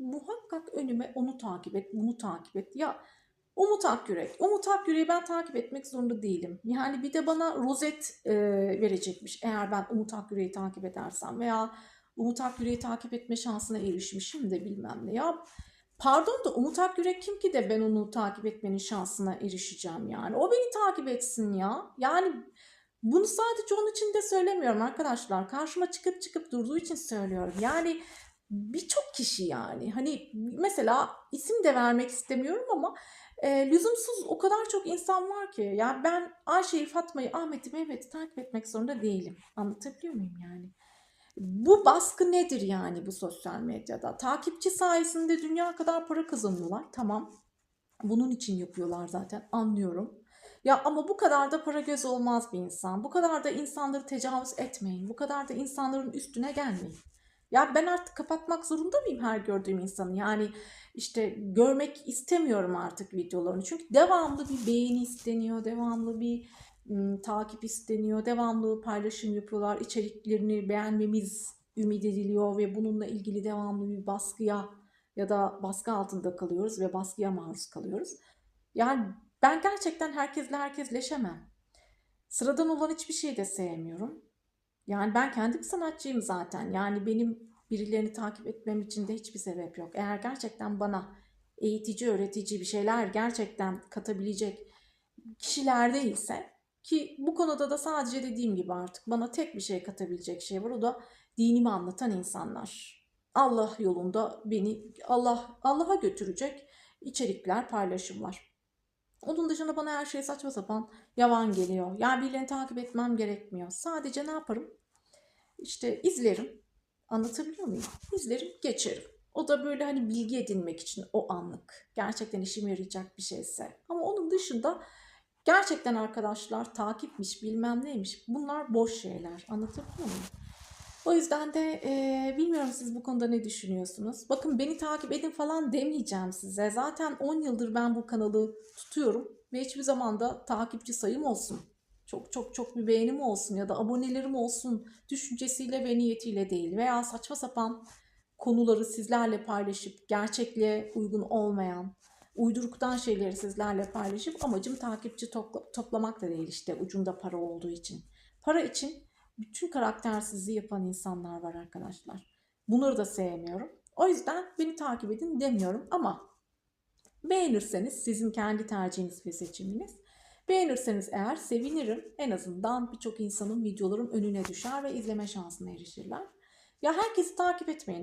muhakkak önüme onu takip et, bunu takip et. Ya Umut Akgürek. Umut Akgürek'i ben takip etmek zorunda değilim. Yani bir de bana rozet e, verecekmiş eğer ben Umut Akgürek'i takip edersem veya Umut Akgürek'i takip etme şansına erişmişim de bilmem ne. Ya pardon da Umut Akgürek kim ki de ben onu takip etmenin şansına erişeceğim yani. O beni takip etsin ya. Yani bunu sadece onun için de söylemiyorum arkadaşlar. Karşıma çıkıp çıkıp durduğu için söylüyorum. Yani birçok kişi yani. Hani mesela isim de vermek istemiyorum ama e, lüzumsuz o kadar çok insan var ki. Yani ben Ayşe'yi, Fatma'yı, Ahmet'i, Mehmet'i takip etmek zorunda değilim. Anlatabiliyor muyum yani? Bu baskı nedir yani bu sosyal medyada? Takipçi sayesinde dünya kadar para kazanıyorlar. Tamam. Bunun için yapıyorlar zaten. Anlıyorum. Ya ama bu kadar da para göz olmaz bir insan. Bu kadar da insanları tecavüz etmeyin. Bu kadar da insanların üstüne gelmeyin. Ya ben artık kapatmak zorunda mıyım her gördüğüm insanı? Yani işte görmek istemiyorum artık videolarını. Çünkü devamlı bir beğeni isteniyor, devamlı bir ım, takip isteniyor, devamlı paylaşım yapıyorlar. İçeriklerini beğenmemiz ümit ediliyor ve bununla ilgili devamlı bir baskıya ya da baskı altında kalıyoruz ve baskıya maruz kalıyoruz. Yani ben gerçekten herkesle herkesleşemem. Sıradan olan hiçbir şeyi de sevmiyorum. Yani ben kendim sanatçıyım zaten. Yani benim birilerini takip etmem için de hiçbir sebep yok. Eğer gerçekten bana eğitici, öğretici bir şeyler gerçekten katabilecek kişiler değilse ki bu konuda da sadece dediğim gibi artık bana tek bir şey katabilecek şey var. O da dinimi anlatan insanlar. Allah yolunda beni Allah Allah'a götürecek içerikler, paylaşımlar. Onun dışında bana her şey saçma sapan yavan geliyor. Yani birilerini takip etmem gerekmiyor. Sadece ne yaparım? İşte izlerim. Anlatabiliyor muyum? İzlerim, geçerim. O da böyle hani bilgi edinmek için o anlık. Gerçekten işime yarayacak bir şeyse. Ama onun dışında gerçekten arkadaşlar takipmiş bilmem neymiş. Bunlar boş şeyler. Anlatabiliyor muyum? O yüzden de e, bilmiyorum siz bu konuda ne düşünüyorsunuz? Bakın beni takip edin falan demeyeceğim size. Zaten 10 yıldır ben bu kanalı tutuyorum ve hiçbir zaman da takipçi sayım olsun. Çok çok çok bir beğenim olsun ya da abonelerim olsun düşüncesiyle ve niyetiyle değil. Veya saçma sapan konuları sizlerle paylaşıp gerçekliğe uygun olmayan, uyduruktan şeyleri sizlerle paylaşıp amacım takipçi topla- toplamak da değil işte ucunda para olduğu için. Para için bütün karaktersizliği yapan insanlar var arkadaşlar. Bunları da sevmiyorum. O yüzden beni takip edin demiyorum ama beğenirseniz sizin kendi tercihiniz ve seçiminiz. Beğenirseniz eğer sevinirim. En azından birçok insanın videolarım önüne düşer ve izleme şansına erişirler. Ya herkesi takip etmeyin